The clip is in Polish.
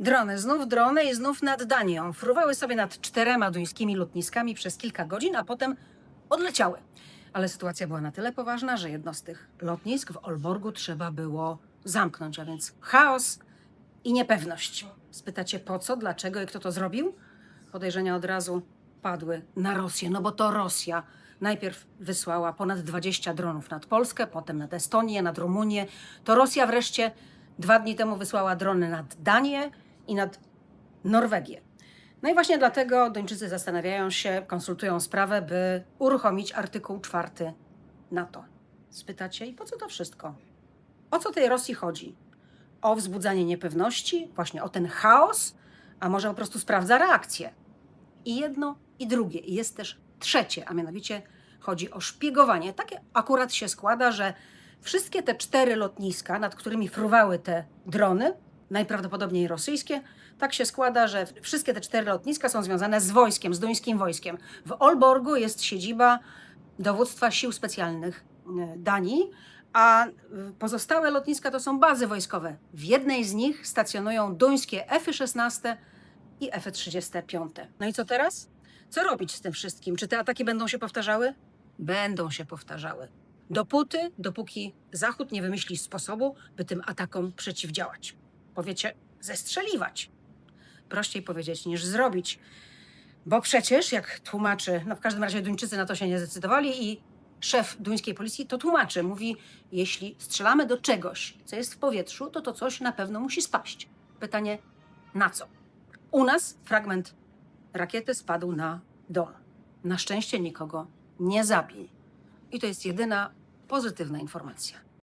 Drony, znów drony i znów nad Danią. Fruwały sobie nad czterema duńskimi lotniskami przez kilka godzin, a potem odleciały. Ale sytuacja była na tyle poważna, że jedno z tych lotnisk w Olborgu trzeba było zamknąć, a więc chaos i niepewność. Spytacie po co, dlaczego i kto to zrobił? Podejrzenia od razu padły na Rosję, no bo to Rosja najpierw wysłała ponad 20 dronów nad Polskę, potem nad Estonię, nad Rumunię. To Rosja wreszcie dwa dni temu wysłała drony nad Danię i nad Norwegię. No i właśnie dlatego Duńczycy zastanawiają się, konsultują sprawę, by uruchomić artykuł czwarty NATO. Spytacie, i po co to wszystko? O co tej Rosji chodzi? O wzbudzanie niepewności, właśnie o ten chaos, a może po prostu sprawdza reakcję? I jedno, i drugie. I jest też trzecie, a mianowicie chodzi o szpiegowanie. Takie akurat się składa, że wszystkie te cztery lotniska, nad którymi fruwały te drony, najprawdopodobniej rosyjskie, tak się składa, że wszystkie te cztery lotniska są związane z wojskiem, z duńskim wojskiem. W Olborgu jest siedziba dowództwa sił specjalnych e, Danii, a pozostałe lotniska to są bazy wojskowe. W jednej z nich stacjonują duńskie F-16 i F-35. No i co teraz? Co robić z tym wszystkim? Czy te ataki będą się powtarzały? Będą się powtarzały. Dopóty, dopóki Zachód nie wymyśli sposobu, by tym atakom przeciwdziałać. Powiecie, zestrzeliwać. Prościej powiedzieć niż zrobić. Bo przecież, jak tłumaczy, no w każdym razie Duńczycy na to się nie zdecydowali i szef duńskiej policji to tłumaczy. Mówi, jeśli strzelamy do czegoś, co jest w powietrzu, to to coś na pewno musi spaść. Pytanie, na co? U nas fragment rakiety spadł na dom. Na szczęście nikogo nie zabił. I to jest jedyna pozytywna informacja.